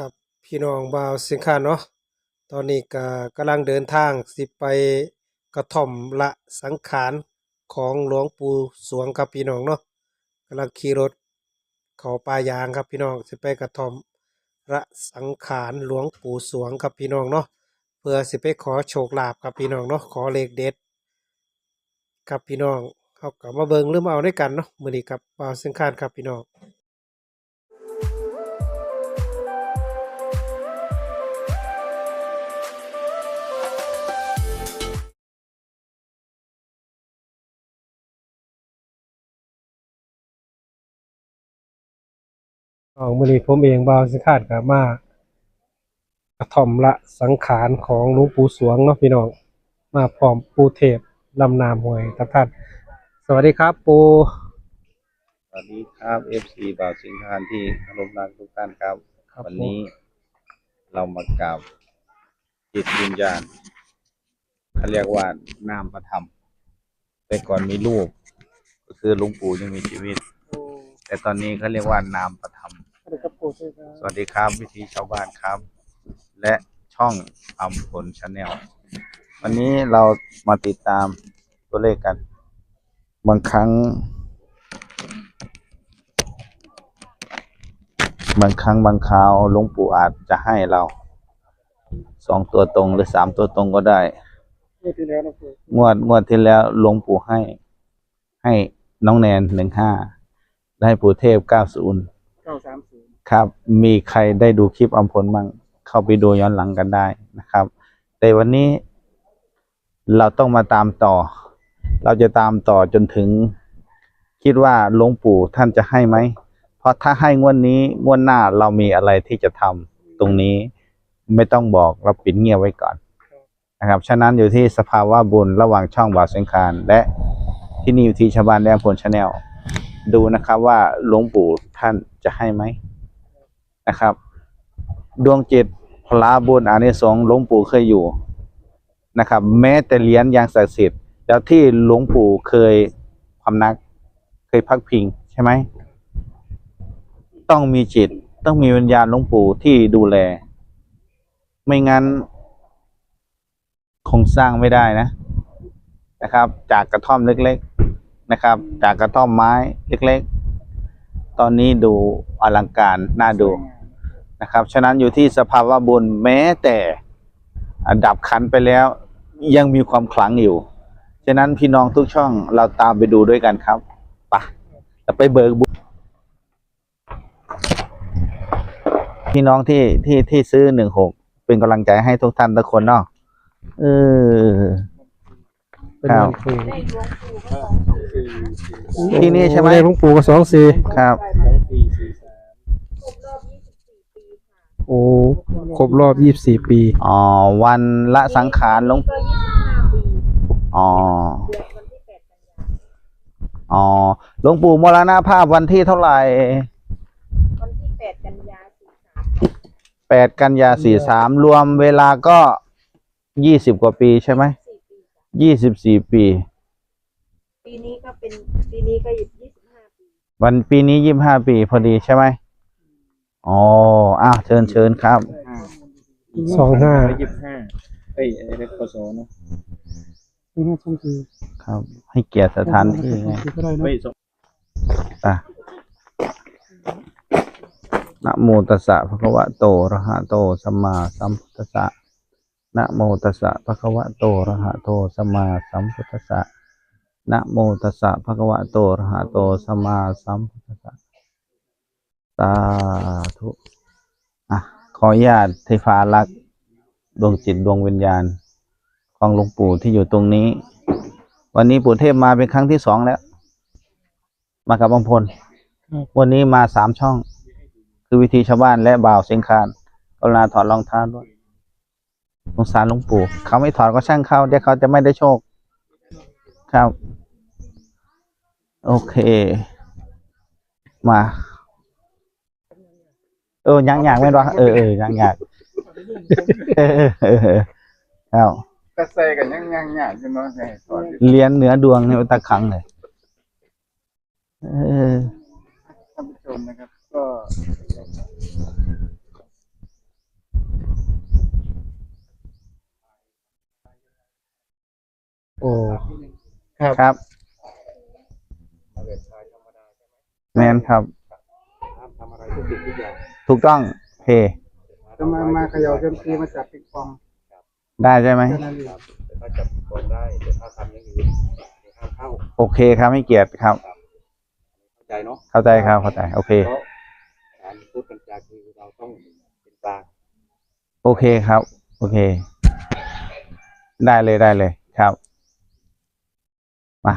ครับพี่น้องบ่าวสิงคานเนาะตอนนี้ก็กำลังเดินทางสิไปกระท่อมละสังขารของหลวงปู่สวงครับพี่น้องเนาะกำลังขี่รถเขาป่ายางครับพี่น้องสิไปกระท่อมละสังขารหลวงปู่สวงครับพี่น้องเนาะเพื่อสิไปขอโชคลาภครับพี่น้องเนาะขอเลขเด็ดครับพี่น้องเขาก็มาเบิงหรือมาเอาด้วยกันเนาะมือนี้กับบ่าวสิงคานครับพี่น้อง ของมือนี้ผมเองบ่าวสิคาดกับมากระท่อมละสังขารของหลวงปู่สวงเนาะพี่น้องมาพร้อมปู่เทพลำนามหวยทุกท่าน สวัสดีครับ ปู่สวัสดีครับ FC บ่าวสิงคานที่เคารพรักทุกท่านครับ ครับวันนี้เรามากราบจิตวิญญาณเขาเรียกว่านามประธรรม แต่ก่อนมีรูปก็คือหลุงปู่ยังมีชีวิต แต่ตอนนี้เขาเรียกว่านามประ ธรรมสวัสดีครับปู่ใช่คสวัสดีครับวิธีชาวบ้านครับ และช่องอัมพลชาแนลวันนี้เรามาติดตามตัวเลขกัน บางครั้ง บางครั้งบางคราวหลวงปู่อาจจะให้เราสองตัวตรงหรือสามตัวตรงก็ได้บที่แล้วนะปู่งวดงวดที่แล้วหลวงปู่ให้ ให้น้องแนนหนึ่งห้าได้ปู่เทพเก้าศูนย์เก้าสามศูนย์ ครับ มีใครได้ดูคลิปอัมพลมั่งเข้าไปดูย้อนหลังกันได้นะครับ แต่วันนี้เราต้องมาตามต่อ เราจะตามต่อจนถึง คิดว่าหลวงปู่ท่านจะให้ไหม เพราะถ้าให้งวดนี้งวดหน้าเรามีอะไรที่จะทำตรงนี้ไม่ต้องบอกเราปิดเงียบไว้ก่อนนะครับ ฉะนั้นอยู่ที่สภาวะบุญระหว่างช่องบาสังคาร และที่นี่อยู่ที่ชาวบ้านแดงพลชาแนลดูนะครับว่าหลวงปู่ท่านจะให้ไหม นะครับ ดวงจิตพลาบุญอานิสงส์หลวงปู่เคยอยู่นะครับ แม้แต่เหรียญยังศักดิ์สิทธิ์แล้วที่หลวงปู่เคยพำนัก เคยพักพิงใช่ไหมต้องมีจิตต้องมีวิญญาณหลวงปู่ที่ดูแล ไม่งั้น คงสร้างไม่ได้นะนะครับ จากกระท่อมเล็ก ๆนะครับ จากกระท่อมไม้เล็ก ๆ ตอนนี้ดูอลังการน่าดู นะครับ ฉะนั้นอยู่ที่สภาวะบุญแม้แต่ดับขันไปแล้วยังมีความขลังอยู่ ฉะนั้นพี่น้องทุกช่องเราตามไปดูด้วยกันครับไปะเราไปเบิกบุญพี่น้องที่ที่ที่ซื้อหนึ่งหกเป็นกำลังใจให้ทุกท่านทุกคนเนาะเออเป็นครับวันปู่ที่นี่ใช่ไหมด้หลวงปู่กับสองสี่ครับ โอ้ครบรอบยี่สิบสี่ปี อ๋อ วันละสังขารหลวงก็ยี่สิบห้าปีอ๋อเดือนวันที่แปดกันยาอ๋อ หลวงปู่มรณภาพวันที่เท่าไหร่ วันที่แปดกันยาสี่สามแปดกันยาสี่สามรวมเวลาก็ยี่สิบกว่าปีใช่ไหมสี่ปีจ้ะยี่สิบสี่ปี ปีนี้ก็เป็นปีนี้ก็ยี่สิบห้าปี วันปีนี้ยี่ห้าปีพอดีใช่ไหม อ๋ออ้าวเชิญเชิญครับ สองห้ายี่สิบห้าเอ้ยไอ้เด็กปศเนอะสองสี่ครับ ให้เกียรติสถานที่ไงก็ได้นะไม่สองอะนะโมตัสสะภะคะวะโตอะระหะโตสัมมาสัมพุทธัสสะนะโมตัสสะภะคะวะโตอะระหะโตสัมมาสัมพุทธัสสะนะโมตัสสะภะคะวะโตอะระหะโตสัมมาสัมพุทธัสสะ สาธุอะขออนุญาตเทฟ้ารักษ์ดวงจิตดวงวิญญาณ ของหลวงปู่ที่อยู่ตรงนี้ วันนี้ปู่เทพมาเป็นครั้งที่สองแล้ว มากับบังพล วันนี้มาสามช่อง คือวิธีชาวบ้านและบ่าวเสียงคานกรุณาถอดรองเท้าด้วยสงสารหลวงปู่ เขาไม่ถอดก็ช่างเขาเดี๋ยวเขาจะไม่ได้โชค ครับ โอเค มา เออยังอยางไม่รู้เออเออยังอยากเออเออเออเอากระใสกันยังยังอยากจะน้องใส่เลียนเหนือดวงเนี่ยตะขังเลยเออท่านผู้ชมนะครับ ก็โอ้ครับครับแมนครับ สิ่งทุกอย่างถูกต้องเพจะมามาเขย่าเต็มทีมาจับปิงปองได้ใช่ไหมแค่นั้นเองแต่ถ้าจับกองได้แต่ถ้าทำอย่างอื่นห้ามเข้าโอเคครับไม่เกียรติครับ เข้าใจเนาะเข้าใจครับเข้าใจโอเคเพราะการพูดกันจาคือเราต้องเป็นกลางโอเคครับ โอเค ได้เลยได้เลยครับ มา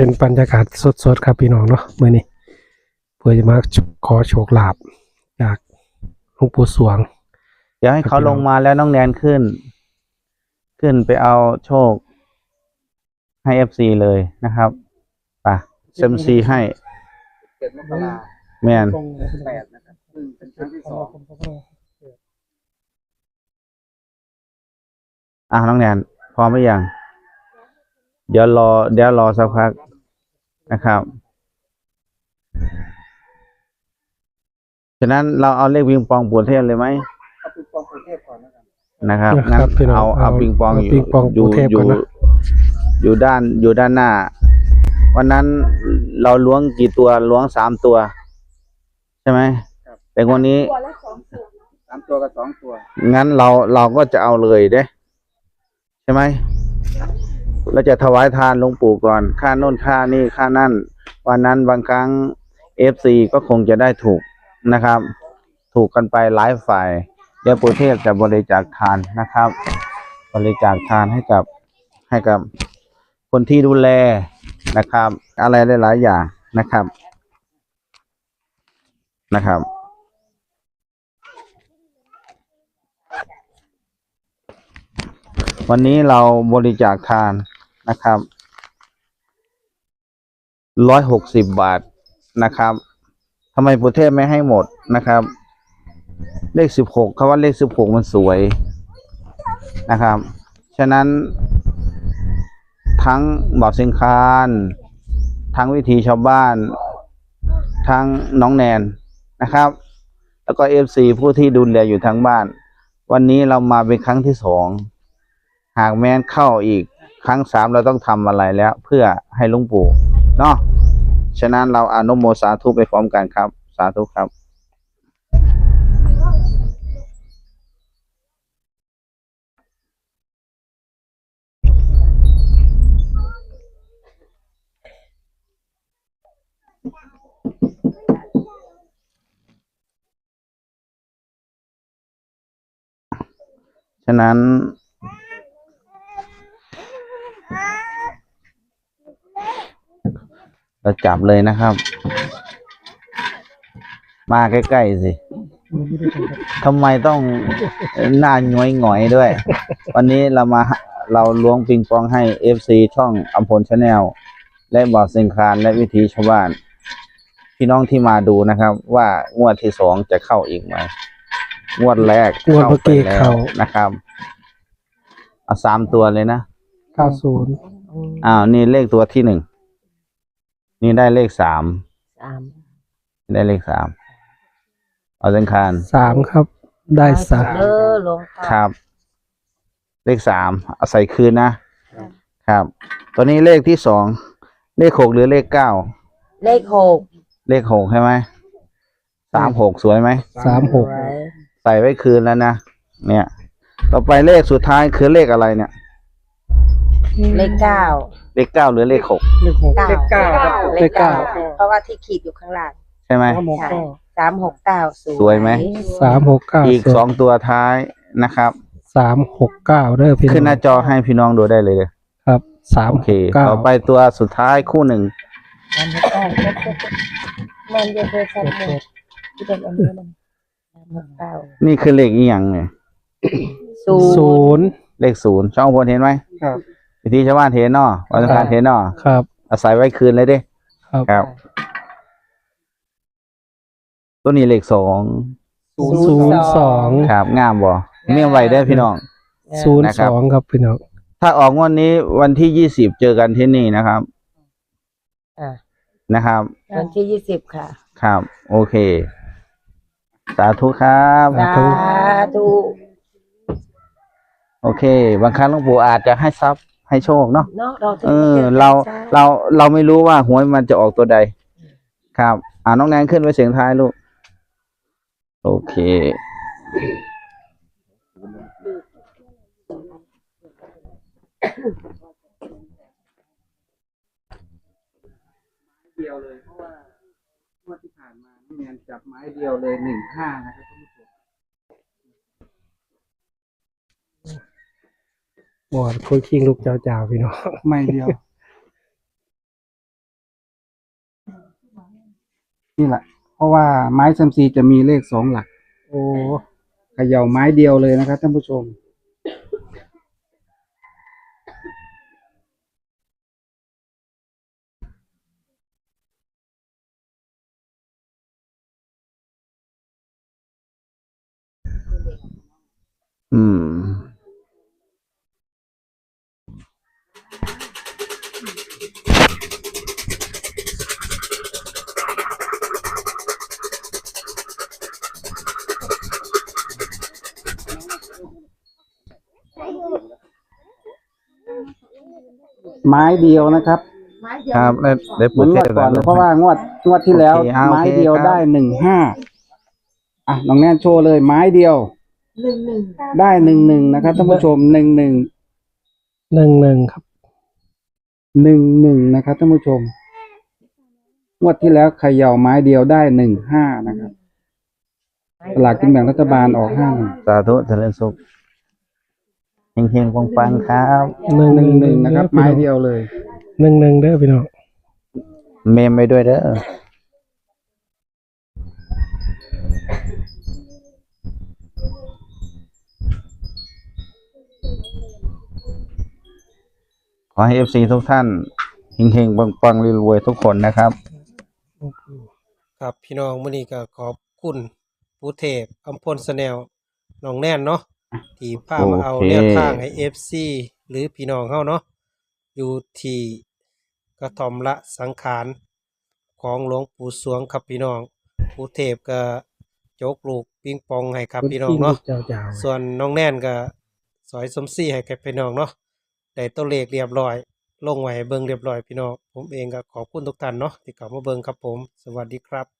เป็นบรรยากาศสดๆครับพี่น้องเนาะเมื้อนี้เพื่อจะมาขอโชคลาภจากหลวงปู่สวง เดี๋ยวให้เขาลงมาแล้วน้องแนนขึ้น ขึ้นไปเอาโชค ให้เอฟซีเลยนะครับป่ะเซมซีให้เจ็ดมกราแมนแปดนะครับซึ่งเป็นครั้งที่สองอะน้องแนนพร้อมหรือยังเดี๋ยวรอเดี๋ยวรอสักพัก นะครับฉะนั้นเราเอาเลขวิงปองปูเทพเลยไหมเอาปิงปองกรุงเทพก่อนแล้วกันนะครับนะงั้คนรับพี่น้องเอาเอาเอาปิงปองเอาอยู่ปิงปองอยู่ปูเทพอยู่ก่อนนะ อยู่ด้านอยู่ด้านหน้า วันนั้นเราล้วงกี่ตัวล้วงสามตัว ใช่ไหมแต่วันนี้ ตัวละสองตัวสามตัวกับสองตัวงั้นเราเราก็จะเอาเลยเด้ ใช่ไหม เราจะถวายทานหลวงปู่ก่อน ค่าโน่นค่านี่ค่านั่น วันนั้นบางครั้งเอฟซีก็คงจะได้ถูกนะครับ ถูกกันไปหลายฝ่าย เดี๋ยวปู่เทพจะบริจาคทานนะครับ บริจาคทานให้กับให้กับคนที่ดูแลนะครับ อะไรหลายๆอย่างนะครับนะครับวันนี้เราบริจาคทาน นะครับร้อยหกสิบบาทนะครับทำไมประเทศไม่ให้หมดนะครับ เลขสิบหกคำว่าเลขสิบหกมันสวยนะครับ ฉะนั้น ทั้งบ่อสิงคารทั้งวิธีชาวบ้าน ทั้งน้องแนนนะครับ แล้วก็เอฟซีผู้ที่ดูแลอยู่ทั้งบ้าน วันนี้เรามาเป็นครั้งที่สอง หากแม้นเข้าอีก ครั้งสามเราต้องทำอะไรแล้ว เพื่อให้ลุงปู่เนาะฉะนั้นเราอนุโมสาธุไปพร้อมกันครับ สาธุครับฉะนั้น เราจับเลยนะครับ มาใกล้ๆสิทำไมต้องหน้าหงอยหงอยๆด้วย วันนี้เรามาเราล้วงปิงปองให้ FC ช่องอัมพลชาแนลและบอกสิงคารและวิธีชาวบ้าน พี่น้องที่มาดูนะครับ ว่างวดที่สองจะเข้าอีกไหมงวดแรกงวดเมื่อกี้ไปแล้วเข้านะครับเอาสามตัวเลยนะ90อ้าวนี่เลขตัวที่หนึ่ง นี่ได้เลขสามสามได้เลขสามเอาสังคาร3ครับ ได้สามเออหลวงพ่อครับ เลขสามเอาใส่คืนนะครับตัวนี้เลขที่สองเลขหกหรือเลขเก้าเลขหกเลขหกใช่ไหมสามหกสวยไหมสามหกไว้ใส่ไว้คืนแล้วนะเนี่ย ต่อไปเลขสุดท้ายคือเลขอะไรเนี่ย เลขเก้าเลขเก้าหรือเลขหกเลขหกเก้าเลขเก้าครับเลขเก้าเพราะว่าที่ขีดอยู่ข้างล่างใช่ไหมสามหกใช่ก็สามหกเก้าสวยไหมสามหกเก้าอีกสองตัวท้ายนะครับสามหกเก้าเด้อพี่น้องขึ้นหน้าจอให้พี่น้องดูได้เลยเลยครับสามโอหเคกเก้าต่อไปตัวสุดท้ายคู่หนึ่งสามหกเก้ามันจะเป็นสามหกที่เป็นอันนี้มันสามหกเก้านี่คือเลขอีหยังเนี่ยศูศูนย์นย์เลขศูนย์ช่องพลเห็นไหมครับ วิธีชาวบ้านเห็นเนาะวันอังคารเห็นเนาะครับ อาศัยไว้คืนเลยเด้ครับ ครับ ตัวนี้เลขสองศูนย์สองครับ งามบ่เมี่ยมไว้ได้อพี่น้องศูนย์นะครัสบองครับพี่น้อง ถ้าออกงวดนี้วันที่ยี่สิบเจอกันที่นี่นะครับอ่านะครับ วันที่ยี่สิบค่ะ ครับ โอเค สาธุครับสาธุ โอเค บางครั้งหลวงปู่อาจจะให้ทรัพย์ ให้โชคเนาะเนาะเราถึงเออ จะจเราสธุเราเราไม่รู้ว่าหวยมันจะออกตัวใด ครับ อ่าน้องแนนขึ้นไปเสียงท้ายลูก โอเค เดียวเลยเพราะว่างวดที่ผ่านมาน้องแนนจับไม้เดียวเลยหนึ่งห้านะครับท่านผู้ชม หมอดคนคิงลูกเจ้าจ่าพี่น้องไม้เดียว นี่แหละ เพราะว่าไม้ซัมซีจะมีเลขสองหลัก โอ้เขย่าไม้เดียวเลยนะครับท่านผู้ชม ไม้เดียวนะครับครับได้ได้เหปูมือนเทงวศดก่อนแล้วเพราะว่างวดงวดที่แล้ว โอเคอ่าโอเคไม้เดียวครับ ได้หนึ่งห้าอะน้องแนนโชว์เลยไม้เดียว หนึ่งหนึ่งได้หนึ่งหนึ่งนะครับท่านผู้ชมหนึ่งหนึ่งหนึ่งหนึ่งครับ หนึ่งหนึ่งนะครับท่านผู้ชมงวดที่แล้วเขย่าไม้เดียวได้หนึ่งห้านะครับ สลากกินแบ่งรัฐบาลออกห้าหนึ่งสาธุเจริญสุข เฮงๆปังๆครับหนึ่งหนึ่งหนึ่งนะครับ ไม้เดียวเลยหนึ่งหนึ่งเด้อพี่น้องเมมไปด้วยเด้อขอให้เอฟซีทุกท่านเฮงๆปังๆรวยๆทุกคนนะครับ ครับพี่น้องมื้อนี้ก็ขอบคุณผู้เทพอัมพลสแนลน้องแน่นเนาะ ที่พามาเอาโอเค แนวทางให้ FC หรือพี่น้องเฮาเนาะอยู่ที่กระท่อมละสังขารของหลวงปู่สวงครับพี่น้องผู้เทพก็โจกลูกปิงปองให้ครับพี่น้องเนาะ เจ้าเจ้าส่วนน้องแน่นก็สอยสมซี่ให้กับพี่น้องเนาะได้ตัวเลขเรียบร้อย ลงไว้ให้เบิ่งเรียบร้อยพี่น้องผมเองก็ขอบคุณทุกท่านเนาะที่เข้ามาเบิ่งครับผม สวัสดีครับ